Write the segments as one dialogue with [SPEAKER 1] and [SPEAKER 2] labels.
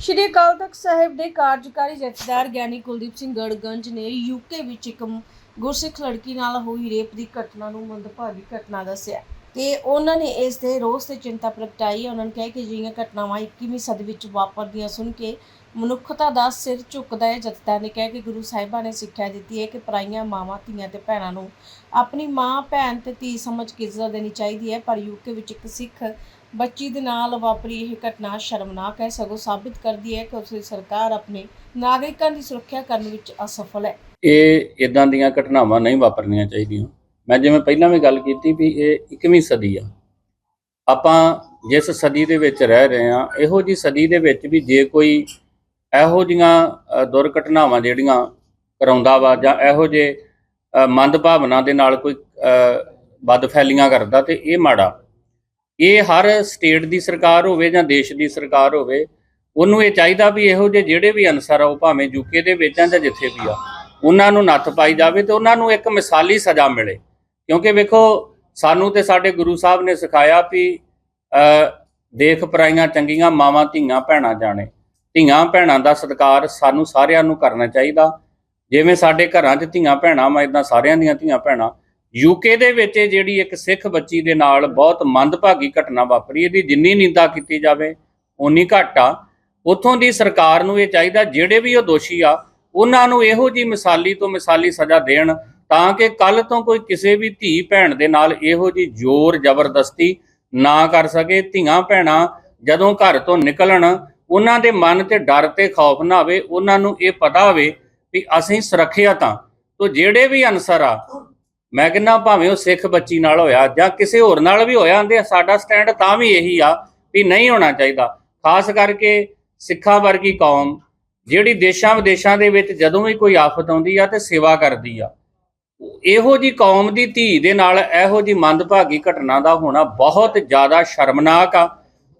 [SPEAKER 1] ਸ਼੍ਰੀ ਅਕਾਲ ਤਖਤ ਸਾਹਿਬ ਦੇ ਕਾਰਜਕਾਰੀ ਜਥੇਦਾਰ ਗਿਆਨੀ ਕੁਲਦੀਪ ਸਿੰਘ ਗੜਗੰਜ ਨੇ ਯੂਕੇ ਵਿੱਚ ਇੱਕ ਗੁਰਸਿੱਖ ਲੜਕੀ ਨਾਲ ਹੋਈ ਰੇਪ ਦੀ ਘਟਨਾ ਨੂੰ ਮੰਦਭਾਗੀ ਘਟਨਾ ਦੱਸਿਆ ਤੇ ਉਹਨਾਂ ਨੇ ਇਸ ਦੇ ਰੋਸ ਤੇ ਚਿੰਤਾ ਪ੍ਰਗਟਾਈ। ਉਹਨਾਂ ਨੇ ਕਿਹਾ ਕਿ ਅਜਿਹੀਆਂ ਘਟਨਾਵਾਂ 21ਵੀਂ ਸਦੀ ਵਿੱਚ ਵਾਪਰਦੀਆਂ ਸੁਣ ਕੇ ਮਨੁੱਖਤਾ ਦਾ ਸਿਰ ਝੁਕਦਾ ਹੈ। ਜਥੇਦਾਰ ਨੇ ਕਿਹਾ ਕਿ ਗੁਰੂ ਸਾਹਿਬਾਂ ਨੇ ਸਿੱਖਿਆ ਦਿੱਤੀ ਹੈ ਕਿ ਪਰਾਈਆਂ ਮਾਵਾਂ, ਧੀਆਂ ਤੇ ਭੈਣਾਂ ਨੂੰ ਆਪਣੀ ਮਾਂ, ਭੈਣ ਤੇ ਧੀ ਸਮਝ ਕੇ ਇੱਜ਼ਤ ਦੇਣੀ ਚਾਹੀਦੀ ਹੈ। ਪਰ ਯੂਕੇ ਵਿੱਚ ਇੱਕ ਸਿੱਖ ਬੱਚੀ ਦੇ ਨਾਲ ਵਾਪਰੀ ਇਹ ਘਟਨਾ ਸ਼ਰਮਨਾਕ ਹੈ ਸਗੋਂ ਸਾਬਿਤ ਕਰਦੀ ਹੈ ਕਿ ਉਸ ਸਰਕਾਰ ਆਪਣੇ ਨਾਗਰਿਕਾਂ ਦੀ ਸੁਰੱਖਿਆ ਕਰਨ ਵਿੱਚ ਅਸਫਲ ਹੈ।
[SPEAKER 2] ਇਹ ਇਦਾਂ ਦੀਆਂ ਘਟਨਾਵਾਂ ਨਹੀਂ ਵਾਪਰਨੀਆਂ ਚਾਹੀਦੀਆਂ। ਮੈਂ ਜਿਵੇਂ ਪਹਿਲਾਂ ਵੀ ਗੱਲ ਕੀਤੀ ਵੀ ਇਹ 21ਵੀਂ ਸਦੀ ਆ। ਆਪਾਂ ਜਿਸ ਸਦੀ ਦੇ ਵਿੱਚ ਰਹਿ ਰਹੇ ਆ ਇਹੋ ਜੀ ਸਦੀ ਦੇ ਵਿੱਚ ਵੀ ਜੇ ਕੋਈ ਇਹੋ ਜੀਆਂ ਦੁਰਘਟਨਾਵਾਂ ਜਿਹੜੀਆਂ ਕਰਾਉਂਦਾ ਵਾ ਜਾਂ ਇਹੋ ਜੇ ਅ, ਮੰਦਭਾਵਨਾ ਦੇ ਨਾਲ ਕੋਈ ਅ, ਬਦਫੈਲੀਆਂ ਕਰਦਾ ਤੇ ਇਹ ਮਾੜਾ ਇਹ ਹਰ ਸਟੇਟ ਦੀ ਸਰਕਾਰ ਹੋਵੇ ਜਾਂ ਦੇਸ਼ ਦੀ ਸਰਕਾਰ ਹੋਵੇ ਉਹਨੂੰ ਇਹ ਚਾਹੀਦਾ ਵੀ ਇਹੋ ਜਿਹੇ ਜਿਹੜੇ ਵੀ ਅਨਸਰ ਆ ਉਹ ਭਾਵੇਂ ਯੂਕੇ ਦੇ ਵਿੱਚ ਆ ਜਾਂ ਜਿੱਥੇ ਵੀ ਆ ਉਹਨਾਂ ਨੂੰ ਨੱਥ ਪਾਈ ਜਾਵੇ ਤੇ ਉਹਨਾਂ ਨੂੰ ਇੱਕ ਮਿਸਾਲੀ ਸਜ਼ਾ ਮਿਲੇ। ਕਿਉਂਕਿ ਵੇਖੋ ਸਾਨੂੰ ਤੇ ਸਾਡੇ ਗੁਰੂ ਸਾਹਿਬ ਨੇ ਸਿਖਾਇਆ ਵੀ ਅ, ਦੇਖ ਪਰਾਈਆਂ ਚੰਗੀਆਂ ਮਾਵਾਂ ਧੀਆਂ ਭੈਣਾਂ ਜਾਣੇ। ਧੀਆਂ ਭੈਣਾਂ ਦਾ ਸਤਿਕਾਰ ਸਾਨੂੰ ਸਾਰਿਆਂ ਨੂੰ ਕਰਨਾ ਚਾਹੀਦਾ। ਜਿਵੇਂ ਸਾਡੇ ਘਰਾਂ 'ਚ ਧੀਆਂ ਭੈਣਾਂ ਮੈਂ ਇਦਾਂ ਸਾਰਿਆਂ ਦੀਆਂ ਧੀਆਂ ਭੈਣਾਂ। ਯੂਕੇ ਦੇ ਵਿੱਚ ਜਿਹੜੀ ਇੱਕ ਸਿੱਖ ਬੱਚੀ ਦੇ ਨਾਲ ਬਹੁਤ ਮੰਦਭਾਗੀ ਘਟਨਾ ਵਾਪਰੀ, ਇਹਦੀ ਜਿੰਨੀ ਨਿੰਦਾ ਕੀਤੀ ਜਾਵੇ ਉਨੀ ਘੱਟ ਆ। ਉੱਥੋਂ ਦੀ ਸਰਕਾਰ ਨੂੰ ਇਹ ਚਾਹੀਦਾ, ਜਿਹੜੇ ਵੀ ਉਹ ਦੋਸ਼ੀ ਆ, ਉਹਨਾਂ ਨੂੰ ਇਹੋ ਜੀ ਮਿਸਾਲੀ ਤੋਂ ਮਿਸਾਲੀ ਸਜ਼ਾ ਦੇਣ, ਤਾਂ ਕਿ ਕੱਲ ਤੋਂ ਕੋਈ ਕਿਸੇ ਵੀ ਧੀ ਭੈਣ ਦੇ ਨਾਲ ਇਹੋ ਜੀ ਜ਼ੋਰ ਜ਼ਬਰਦਸਤੀ ਨਾ ਕਰ ਸਕੇ, ਧੀਆਂ ਭੈਣਾਂ ਜਦੋਂ ਘਰ ਤੋਂ ਨਿਕਲਣ, ਉਹਨਾਂ ਦੇ ਮਨ ਤੇ ਡਰ ਤੇ ਖੌਫ ਨਾ ਆਵੇ, ਉਹਨਾਂ ਨੂੰ ਇਹ ਪਤਾ ਹੋਵੇ ਵੀ ਅਸੀਂ ਸੁਰੱਖਿਅਤ ਹਾਂ ਤੋ ਜਿਹੜੇ ਵੀ ਅਨਸਰ ਆ ਮੈਂ ਕਹਿੰਦਾ ਭਾਵੇਂ ਉਹ ਸਿੱਖ ਬੱਚੀ ਨਾਲ ਹੋਇਆ ਜਾਂ ਕਿਸੇ ਹੋਰ ਨਾਲ ਵੀ ਹੋਇਆ ਹੁੰਦੇ ਸਾਡਾ ਸਟੈਂਡ ਤਾਂ ਵੀ ਇਹੀ ਆ ਵੀ ਨਹੀਂ ਹੋਣਾ ਚਾਹੀਦਾ। ਖਾਸ ਕਰਕੇ ਸਿੱਖਾਂ ਵਰਗੀ ਕੌਮ ਜਿਹੜੀ ਦੇਸ਼ਾਂ ਵਿਦੇਸ਼ਾਂ ਦੇ ਵਿੱਚ ਜਦੋਂ ਵੀ ਕੋਈ ਆਫਤ ਆਉਂਦੀ ਆ ਤੇ ਸੇਵਾ ਕਰਦੀ ਆ। ਇਹੋ ਜੀ ਕੌਮ ਦੀ ਧੀ ਦੇ ਨਾਲ ਇਹੋ ਜੀ ਮੰਦਭਾਗੀ ਘਟਨਾ ਦਾ ਹੋਣਾ ਬਹੁਤ ਜ਼ਿਆਦਾ ਸ਼ਰਮਨਾਕ ਆ।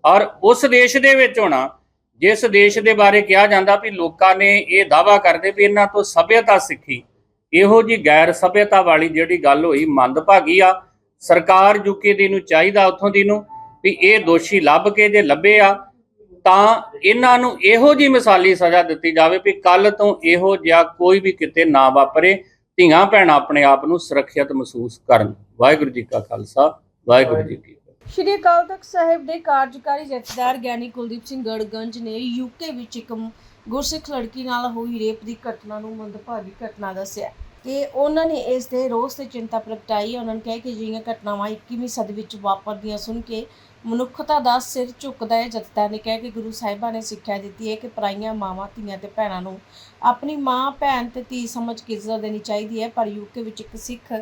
[SPEAKER 2] ਔਰ ਉਸ ਦੇਸ਼ ਦੇ ਵਿੱਚ ਹੋਣਾ, ਜਿਸ ਦੇਸ਼ ਦੇ ਬਾਰੇ ਕਿਹਾ ਜਾਂਦਾ ਵੀ ਲੋਕਾਂ ਨੇ ਇਹ ਦਾਵਾ ਕਰਦੇ ਵੀ ਇਹਨਾਂ ਤੋਂ ਸਭਿਅਤਾ ਸਿੱਖੀ। ਇਹੋ ਜੀ ਗੈਰ ਸਭਿਅਤਾ ਵਾਲੀ ਜਿਹੜੀ ਗੱਲ ਹੋਈ, ਮੰਦਭਾਗੀ ਆ। ਸਰਕਾਰ ਯੂਕੇ ਦੀ ਨੂੰ ਚਾਹੀਦਾ ਉੱਥੋਂ ਦੀ ਨੂੰ ਵੀ ਇਹ ਦੋਸ਼ੀ ਲੱਭ ਕੇ ਜੇ ਲੱਭੇ ਆ, ਤਾਂ ਇਹਨਾਂ ਨੂੰ ਇਹੋ ਜੀ ਮਿਸਾਲੀ ਸਜ਼ਾ ਦਿੱਤੀ ਜਾਵੇ ਵੀ ਕੱਲ ਤੋਂ ਇਹੋ ਜਿਹਾ ਕੋਈ ਵੀ ਕਿਤੇ ਨਾ ਵਾਪਰੇ, ਧੀਆਂ ਭੈਣਾਂ ਆਪਣੇ ਆਪ ਨੂੰ ਸੁਰੱਖਿਅਤ ਮਹਿਸੂਸ ਕਰਨ। ਵਾਹਿਗੁਰੂ ਜੀ ਕਾ ਖਾਲਸਾ, ਵਾਹਿਗੁਰੂ ਜੀ ਕੀ
[SPEAKER 1] ਸ਼੍ਰੀ ਅਕਾਲ ਤਖਤ ਸਾਹਿਬ ਦੇ ਕਾਰਜਕਾਰੀ ਜਥੇਦਾਰ ਗਿਆਨੀ ਕੁਲਦੀਪ ਸਿੰਘ ਗੜਗੰਜ ਨੇ ਯੂਕੇ ਵਿੱਚ ਇੱਕ ਗੁਰਸਿੱਖ ਲੜਕੀ ਨਾਲ ਹੋਈ ਰੇਪ ਦੀ ਘਟਨਾ ਨੂੰ ਮੰਦਭਾਗੀ ਘਟਨਾ ਦੱਸਿਆ। ਤੇ ਉਹਨਾਂ ਨੇ ਇਸ ਦੇ ਰੋਸ ਤੇ ਚਿੰਤਾ ਪ੍ਰਗਟਾਈ, ਉਹਨਾਂ ਨੇ ਕਿਹਾ ਕਿ ਅਜਿਹੀਆਂ ਘਟਨਾਵਾਂ 21ਵੀਂ ਸਦੀ ਵਿੱਚ ਵਾਪਰਦੀਆਂ ਸੁਣ ਕੇ ਮਨੁੱਖਤਾ ਦਾ ਸਿਰ ਝੁਕਦਾ ਹੈ। ਜਥੇਦਾਰ ਨੇ ਕਿਹਾ ਕਿ ਗੁਰੂ ਸਾਹਿਬਾਂ ਨੇ ਸਿੱਖਿਆ ਦਿੱਤੀ ਹੈ ਕਿ ਪਰਾਈਆਂ ਮਾਵਾਂ, ਧੀਆਂ ਤੇ ਭੈਣਾਂ ਨੂੰ ਆਪਣੀ ਮਾਂ, ਭੈਣ ਤੇ ਧੀ ਸਮਝ ਕੇ ਇੱਜ਼ਤ ਦੇਣੀ ਚਾਹੀਦੀ ਹੈ, ਪਰ ਯੂਕੇ ਵਿੱਚ ਇੱਕ ਸਿੱਖ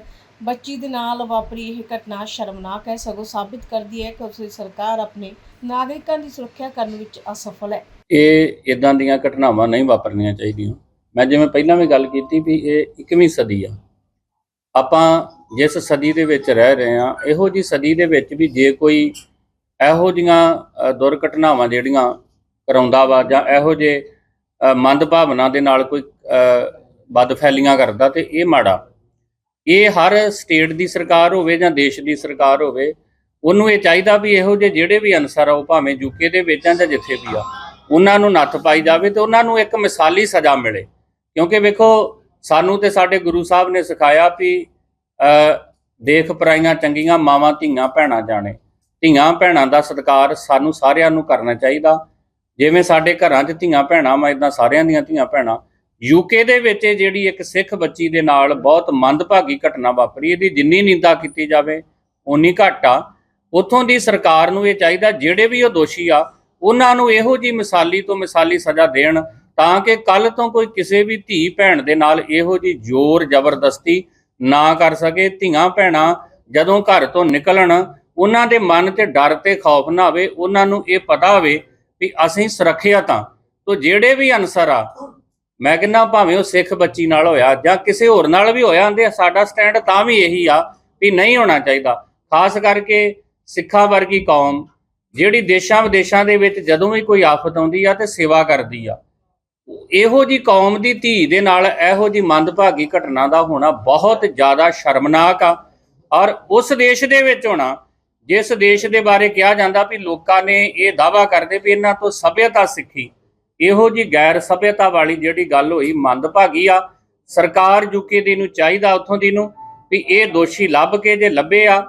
[SPEAKER 1] ਬੱਚੀ ਦੇ ਨਾਲ ਵਾਪਰੀ ਇਹ ਘਟਨਾ ਸ਼ਰਮਨਾਕ ਹੈ। ਸਗੋਂ ਸਾਬਿਤ ਕਰਦੀ ਹੈ ਕਿ ਉਸ ਦੀ ਸਰਕਾਰ ਆਪਣੇ ਨਾਗਰਿਕਾਂ ਦੀ ਸੁਰੱਖਿਆ ਕਰਨ ਵਿੱਚ ਅਸਫਲ ਹੈ।
[SPEAKER 2] ਇਹ ਇਦਾਂ ਦੀਆਂ ਘਟਨਾਵਾਂ ਨਹੀਂ ਵਾਪਰਨੀਆਂ ਚਾਹੀਦੀਆਂ। ਮੈਂ ਜਿਵੇਂ ਪਹਿਲਾਂ ਵੀ ਗੱਲ ਕੀਤੀ ਵੀ ਇਹ 21ਵੀਂ ਸਦੀ ਆ। ਆਪਾਂ ਜਿਸ ਸਦੀ ਦੇ ਵਿੱਚ ਰਹਿ ਰਹੇ ਆ ਇਹੋ ਜੀ ਸਦੀ ਦੇ ਵਿੱਚ ਵੀ ਜੇ ਕੋਈ ਇਹੋ ਜੀਆਂ ਦੁਰਘਟਨਾਵਾਂ ਜਿਹੜੀਆਂ ਕਰਾਉਂਦਾ ਵਾ ਜਾਂ ਇਹੋ ਜੇ ਅ, ਮੰਦਭਾਵਨਾ ਦੇ ਨਾਲ ਕੋਈ ਅ, ਬਦਫੈਲੀਆਂ ਕਰਦਾ ਤੇ ਇਹ ਮਾੜਾ। ਇਹ ਹਰ ਸਟੇਟ ਦੀ ਸਰਕਾਰ ਹੋਵੇ ਜਾਂ ਦੇਸ਼ ਦੀ ਸਰਕਾਰ ਹੋਵੇ ਉਹਨੂੰ ਇਹ ਚਾਹੀਦਾ ਵੀ ਇਹੋ ਜਿਹੇ ਜਿਹੜੇ ਵੀ ਅਨਸਰ ਆ ਉਹ ਭਾਵੇਂ ਯੂਕੇ ਦੇ ਵਿੱਚ ਆ ਜਾਂ ਜਿੱਥੇ ਵੀ ਆ ਉਹਨਾਂ ਨੂੰ ਨੱਥ ਪਾਈ ਜਾਵੇ ਤੇ ਉਹਨਾਂ ਨੂੰ ਇੱਕ ਮਿਸਾਲੀ ਸਜ਼ਾ ਮਿਲੇ। ਕਿਉਂਕਿ ਵੇਖੋ ਸਾਨੂੰ ਤੇ ਸਾਡੇ ਗੁਰੂ ਸਾਹਿਬ ਨੇ ਸਿਖਾਇਆ ਵੀ ਅ, ਦੇਖ ਪਰਾਈਆਂ ਚੰਗੀਆਂ ਮਾਵਾਂ ਧੀਆਂ ਭੈਣਾਂ ਜਾਣੇ। ਧੀਆਂ ਭੈਣਾਂ ਦਾ ਸਤਿਕਾਰ ਸਾਨੂੰ ਸਾਰਿਆਂ ਨੂੰ ਕਰਨਾ ਚਾਹੀਦਾ। ਜਿਵੇਂ ਸਾਡੇ ਘਰਾਂ 'ਚ ਧੀਆਂ ਭੈਣਾਂ ਮੈਂ ਇਦਾਂ ਸਾਰਿਆਂ ਦੀਆਂ ਧੀਆਂ ਭੈਣਾਂ। ਯੂਕੇ ਦੇ ਵਿੱਚ ਇਹ ਜਿਹੜੀ ਇੱਕ ਸਿੱਖ ਬੱਚੀ ਦੇ ਨਾਲ ਬਹੁਤ ਮੰਦਭਾਗੀ ਘਟਨਾ ਵਾਪਰੀ ਇਹਦੀ ਜਿੰਨੀ ਨਿੰਦਾ ਕੀਤੀ ਜਾਵੇ ਉਨੀ ਘੱਟ ਆ। ਉੱਥੋਂ ਦੀ ਸਰਕਾਰ ਨੂੰ ਇਹ ਚਾਹੀਦਾ ਜਿਹੜੇ ਵੀ ਉਹ ਦੋਸ਼ੀ ਆ ਉਹਨਾਂ ਨੂੰ ਇਹੋ ਜੀ ਮਿਸਾਲੀ ਤੋਂ ਮਿਸਾਲੀ ਸਜ਼ਾ ਦੇਣ ਤਾਂ ਕਿ ਕੱਲ ਤੋਂ ਕੋਈ ਕਿਸੇ ਵੀ ਧੀ ਭੈਣ ਦੇ ਨਾਲ ਇਹੋ ਜੀ ਜ਼ੋਰ ਜ਼ਬਰਦਸਤੀ ਨਾ ਕਰ ਸਕੇ, ਧੀਆਂ ਭੈਣਾਂ ਜਦੋਂ ਘਰ ਤੋਂ ਨਿਕਲਣ, ਉਹਨਾਂ ਦੇ ਮਨ ਤੇ ਡਰ ਤੇ ਖੌਫ ਨਾ ਆਵੇ, ਉਹਨਾਂ ਨੂੰ ਇਹ ਪਤਾ ਹੋਵੇ ਵੀ ਅਸੀਂ ਸੁਰੱਖਿਅਤ ਹਾਂ ਤੋ ਜਿਹੜੇ ਵੀ ਅਨਸਰ ਆ, ਮੈਂ ਕਹਿੰਦਾ ਭਾਵੇਂ ਉਹ ਸਿੱਖ ਬੱਚੀ ਨਾਲ ਹੋਇਆ ਜਾਂ ਕਿਸੇ ਹੋਰ ਨਾਲ ਵੀ ਹੋਇਆ ਹੁੰਦੇ ਸਾਡਾ ਸਟੈਂਡ ਤਾਂ ਵੀ ਇਹੀ ਆ ਵੀ ਨਹੀਂ ਹੋਣਾ ਚਾਹੀਦਾ। ਖਾਸ ਕਰਕੇ ਸਿੱਖਾਂ ਵਰਗੀ ਕੌਮ, ਜਿਹੜੀ ਦੇਸ਼ਾਂ ਵਿਦੇਸ਼ਾਂ ਦੇ ਵਿੱਚ ਜਦੋਂ ਵੀ ਕੋਈ ਆਫਤ ਆਉਂਦੀ ਆ ਤੇ ਸੇਵਾ ਕਰਦੀ ਆ। ਇਹੋ ਜੀ ਕੌਮ ਦੀ ਧੀ ਦੇ ਨਾਲ ਇਹੋ ਜੀ ਮੰਦਭਾਗੀ ਘਟਨਾ ਦਾ ਹੋਣਾ ਬਹੁਤ ਜ਼ਿਆਦਾ ਸ਼ਰਮਨਾਕ ਆ। ਔਰ ਉਸ ਦੇਸ਼ ਦੇ ਵਿੱਚ ਹੋਣਾ, ਜਿਸ ਦੇਸ਼ ਦੇ ਬਾਰੇ ਕਿਹਾ ਜਾਂਦਾ ਵੀ ਲੋਕਾਂ ਨੇ ਇਹ ਦਾਵਾ ਕਰਦੇ ਵੀ ਇਹਨਾਂ ਤੋਂ ਸਭਿਅਤਾ ਸਿੱਖੀ। ਇਹੋ ਜੀ ਗੈਰ ਸਭਿਅਤਾ ਵਾਲੀ ਜਿਹੜੀ ਗੱਲ ਹੋਈ ਮੰਦਭਾਗੀ ਆ। ਸਰਕਾਰ ਯੂਕੇ ਦੀ ਨੂੰ ਚਾਹੀਦਾ ਉੱਥੋਂ ਦੀ ਨੂੰ ਵੀ ਇਹ ਦੋਸ਼ੀ ਲੱਭ ਕੇ ਜੇ ਲੱਭੇ ਆ,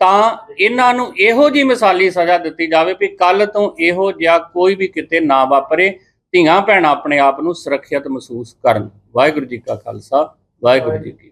[SPEAKER 2] ਤਾਂ ਇਹਨਾਂ ਨੂੰ ਇਹੋ ਜੀ ਮਿਸਾਲੀ ਸਜ਼ਾ ਦਿੱਤੀ ਜਾਵੇ ਵੀ ਕੱਲ ਤੋਂ ਇਹੋ ਜਿਹਾ ਕੋਈ ਵੀ ਕਿਤੇ ਨਾ ਵਾਪਰੇ। ਧੀਆਂ ਭੈਣਾਂ ਆਪਣੇ ਆਪ ਨੂੰ ਸੁਰੱਖਿਅਤ ਮਹਿਸੂਸ ਕਰਨ। ਵਾਹਿਗੁਰੂ ਜੀ ਕਾ ਖਾਲਸਾ, ਵਾਹਿਗੁਰੂ ਜੀ ਕੀ